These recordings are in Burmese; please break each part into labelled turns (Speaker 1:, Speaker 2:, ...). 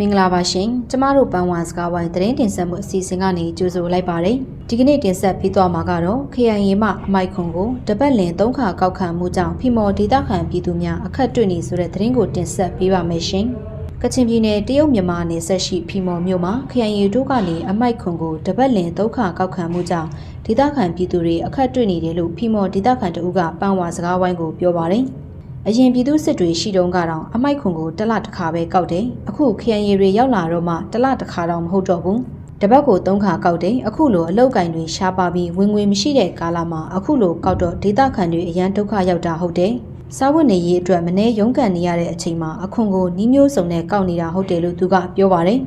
Speaker 1: မင်္ဂလာပါရှင်ကျမတို့ပန်းဝါစကားဝိုင်းသတင်းတင်ဆက်မှုအစီအစဉ်ကနေကြိုဆိုလိုက်ပါတယ်ဒီကနေ့တင်ဆက်ပြီးသွားမှာကတော့ KIA မှအမိုက်ခွန်ကိုတပတ်လင်သုံးခါကောက်ခံမှုကြောင့်ဖီမော်ဒေသခံပြည်သူများအခက်တွေ့နေဆိုတဲ့သတင်းကိုတင်ဆက်ပေးပါမယ်ရှင်ကချင်ပြည်နယ်တရုတ်မြန်မာနယ်စပ်ရှိဖီမော်မြို့မှာ KIA တို့ကနေအမိုက်ခွန်ကိုတပတ်လင်သုံးခါကောက်ခံမှုကြောင့်ဒေသခံပြည်သူတွေအခက်တွေ့နေတယ်လို့ဖီမော်ဒေသခံတအုပ်ကပန်းဝါစကားဝိုင်းကိုပြောပါတယ် အရင်ပြည်သူစစ်တွေရှိတုန်းကတော့အမိုက်ခွန်ကိုတစ်လတစ်ခါပဲကောက်တယ်အခုခရံရည်တွေရောက်လာတော့မှတစ်လတစ်ခါတော့မဟုတ်တော့ဘူးတပတ်ကို၃ခါကောက်တယ်အခုလိုအလောက်ကင်တွေရှားပါပြီးဝင်ငွေမရှိတဲ့ကာလမှာအခုလိုကောက်တော့ဒေသခံတွေအရန်ဒုက္ခရောက်တာဟုတ်တယ်စားဝတ်နေရေးအတွက်မနေ့ရုန်းကန်နေရတဲ့အချိန်မှာအခွန်ကိုနှီးမျိုးစုံနဲ့ကောက်နေတာဟုတ်တယ်လို့သူကပြောပါတယ်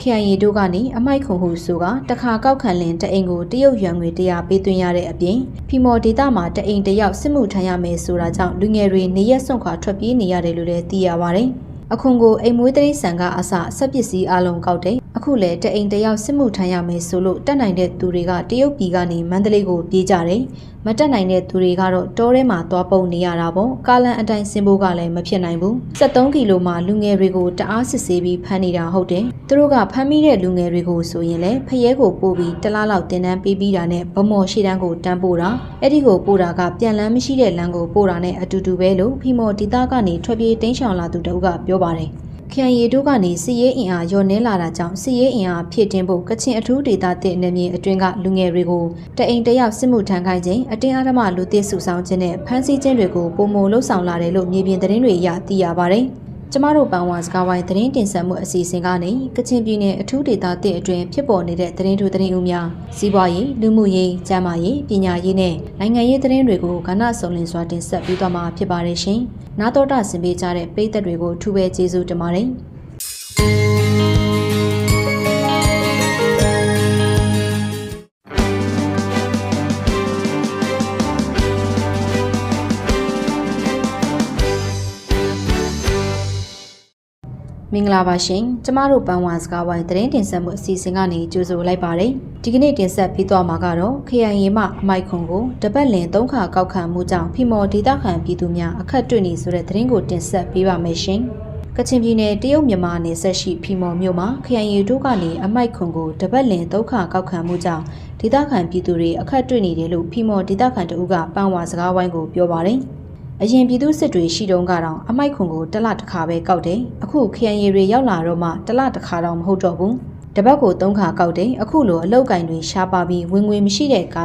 Speaker 1: KIA တို့ကနေအမိုက်ခုံဟုဆိုကတခါကောက်ခံလင်တအိမ်ကိုတရုတ်ရွမ်ငွေ100ပေးသွင်းရတဲ့အပြင်ဖီမော်ဒေတာမှာတအိမ်တစ်ယောက်စစ်မှုထမ်းရမယ်ဆိုတာကြောင့်လူငယ်တွေနေရက်စွန့်ခွာထွက်ပြေးနေရတယ်လို့လည်းသိရပါတယ်။ အခွန်ကိုအိမ်မွေးတရိษံကအစဆက်ပစ္စည်းအလုံးကောက်တယ်။အခုလည်းတအိမ်တစ်ယောက်စစ်မှုထမ်းရမယ်ဆိုလို့တက်နိုင်တဲ့သူတွေကတရုတ်ပြည်ကနေမန္တလေးကိုပြေးကြတယ်။မတက်နိုင်တဲ့သူတွေကတော့တောထဲမှာသွားပုံနေရတာပေါ့။ကာလန်အတိုင်းဆင်းဖို့ကလည်းမဖြစ်နိုင်ဘူး။73ကီလိုမှာလူငယ်တွေကိုတအားစစ်ဆေးပြီးဖမ်းနေတာဟုတ်တယ်။သူတို့ကဖမ်းမိတဲ့လူငယ်တွေကိုဆိုရင်လည်းဖရဲကိုပို့ပြီးတစ်လားလောက်တင်တန်းပေးပြီးတာနဲ့ဗမော်ရှိတန်းကိုတန်းပို့တာ။အဲ့ဒီကိုပို့တာကပြန်လန်းမရှိတဲ့လမ်းကိုပို့တာနဲ့အတူတူပဲလို့ဖီမော်ဒေတာကနေထွက်ပြေးတင်းရှောင်လာသူတအုပ်ကပြောပါတယ်။ခရိုင်ရီတို့ကနေစီရေးအင်အားညှော်နှဲလာတာကြောင့်စီရေးအင်အားဖြည့်တင်းဖို့ကချင်အထူးဒေသတဲ့နယ်မြေအတွင်းကလူငယ်တွေကိုတအိမ်တယောက်စစ်မှုထမ်းခိုင်းခြင်းအတင်းအဓမ္မလူသစ်စုဆောင်ခြင်းနဲ့ဖမ်းဆီးခြင်းတွေကိုပုံမလှုပ်ဆောင်လာတယ်လို့မြေပြင်သတင်းတွေအရသိရပါတယ်။ကျမတို့ပန်ဝါစကားဝိုင်းသတင်းတင်ဆက်မှုအစီအစဉ်ကနေကချင်ပြည်နယ်အထူးဒေသတဲ့အတွင်းဖြစ်ပေါ်နေတဲ့သတင်းထူးသတင်းဦးများစီးပွားရေးလူမှုရေးကျန်းမာရေးပညာရေးနဲ့နိုင်ငံရေးသတင်းတွေကိုကဏ္ဍစုံလင်စွာတင်ဆက်ပေးသွားမှာဖြစ်ပါတယ်ရှင်။ နာတော်တာဆင်ပေးကြတဲ့ပရိသတ်တွေကိုအထူးပဲကျေးဇူးတင်ပါတယ်။ မင်္ဂလာပါရှင်ကျမတို့ပန်းဝါစကားဝိုင်းသတင်းတင်ဆက်မှုအစီအစဉ်ကနေကြိုဆိုလိုက်ပါတယ်ဒီကနေ့တင်ဆက်ပြီးသွားမှာကတော့ KIA မှအမိုက်ခွန်ကိုတပတ်လင်၃ခါကောက်ခံမှုကြောင့်ဖီမော်ဒေသခံပြည်သူများအခက်တွေ့နေဆိုတဲ့သတင်းကိုတင်ဆက်ပေးပါမယ်ရှင်ကချင်ပြည်နယ်တရုတ်မြန်မာနယ်စပ်ရှိဖီမော်မြို့မှာ KIA တို့ကနေအမိုက်ခွန်ကိုတပတ်လင်၃ခါကောက်ခံမှုကြောင့်ဒေသခံပြည်သူတွေအခက်တွေ့နေတယ်လို့ဖီမော်ဒေသခံတအုပ်ကပန်းဝါစကားဝိုင်းကိုပြောပါတယ် အရင်ပြည်သူစစ်တွေရှိတုန်းကတော့အမိုက်ခွန်ကိုတစ်လတစ်ခါပဲကောက်တယ်အခုခရံရည်တွေရောက်လာတော့မှတစ်လတစ်ခါတော့မဟုတ်တော့ဘူးတပတ်ကို၃ခါကောက်တယ်အခုလိုအလောက်ကင်တွေရှားပါပြီးဝင်ငွေမရှိတဲ့ကာ